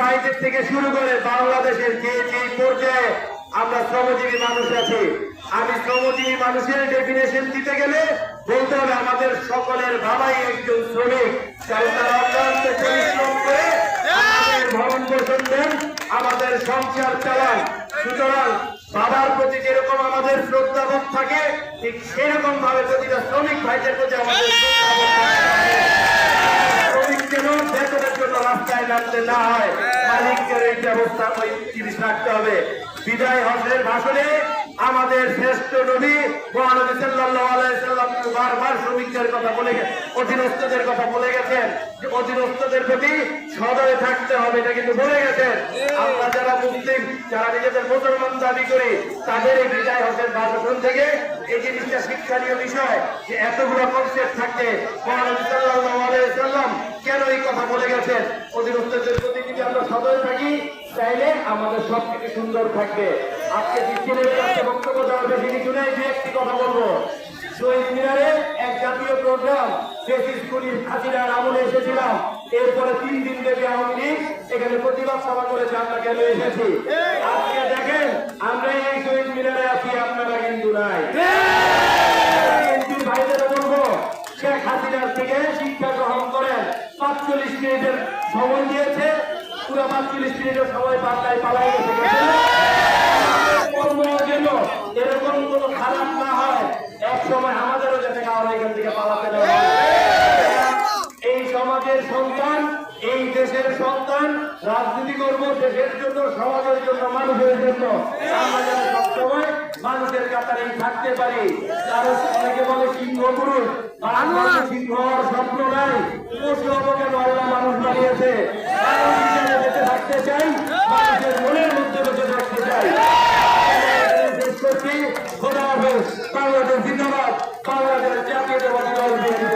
ভাইদের থেকে শুরু করে বাংলাদেশের যে যে পর্যায়ে আমরা শ্রমজীবী মানুষ আছি, আমি শ্রমজীবী মানুষের ডেফিনেশন দিতে গেলে বলতে হবে আমাদের সকলের বাবাই একজন শ্রমিক, কারণ তারা আমাদের সংসার চালায়। সুতরাং বাবার প্রতি যেরকম আমাদের শ্রদ্ধাবোধ থাকে, ঠিক সেরকম ভাবে প্রতিটা শ্রমিক ভাইদের প্রতি আমাদের না হয়। রাখতে হবে। বিদায় হজের ভাষণে আমাদের শ্রেষ্ঠ নবী মহানবী সাল্লাল্লাহু সাল্লাম বারবার শ্রমিকদের কথা বলে অধীনস্থদের কথা বলে গেছেন যে অধীনস্থদের প্রতি সদয় থাকতে হবে, এটা কিন্তু বলে গেছেন। আমরা যারা মুসলিম, যারা নিজেদের মুসলমান দাবি করি, তাদের এই বিদায় হজের ভাষণ থেকে এই জিনিসটা শিক্ষণীয় বিষয় যে এতগুলো কনসেপ্ট থাকতে মহানবী সাল্লাল্লাহু আলাইহি কেন এই কথা বলে গেছেন? অধীনস্থদের প্রতি যদি আমরা সদয় থাকি, তাইলে আমাদের সবকিছু সুন্দর থাকবে। আজকে বিকেলের কাছে বক্তব্য দেওয়ার বেশি কিছু নেই দু একটি কথা বলব, শহীদ মিনারে এক জাতীয় প্রোগ্রাম ফেসিস কুড়ির হাজিরার আমলে এসেছিলাম। এরপরে তিন দিন ব্যাপী আওয়ামী লীগ এখানে প্রতিবাদ সভা করেছে, আমরা কেন এসেছি? আজকে দেখেন, আমরা এই শহীদ মিনারে আছি, আপনারা কিন্তু নাই। ভাইদের বলব, শেখ থেকে শিক্ষা গ্রহণ করেন। পাঁচচল্লিশ মিনিটের সময় দিয়েছে, পুরো পাঁচচল্লিশ মিনিটের সময় পাল্টায় পালাই গেছে কর্ম যেন এরকম কোন খারাপ না হয় এক সময় আমাদেরও যাতে কারণ এখান থেকে পালাতে না হয়। এই সমাজের সন্তান, এই দেশের সন্তান, রাজনীতি করব দেশের জন্য, সমাজের জন্য, মানুষের জন্য। আমরা যেন সবসময় মানুষের কাতারে থাকতে পারি। কারও অনেকে বলে সিংহ পুরুষ স্বপ্ন নাই। পশু থাকতে চাই, মানুষের মধ্যে বেঁচে থাকতে চাই। বাংলাদেশ জিন্দাবাদ। বাংলাদেশ জাতীয় দল বিএনপি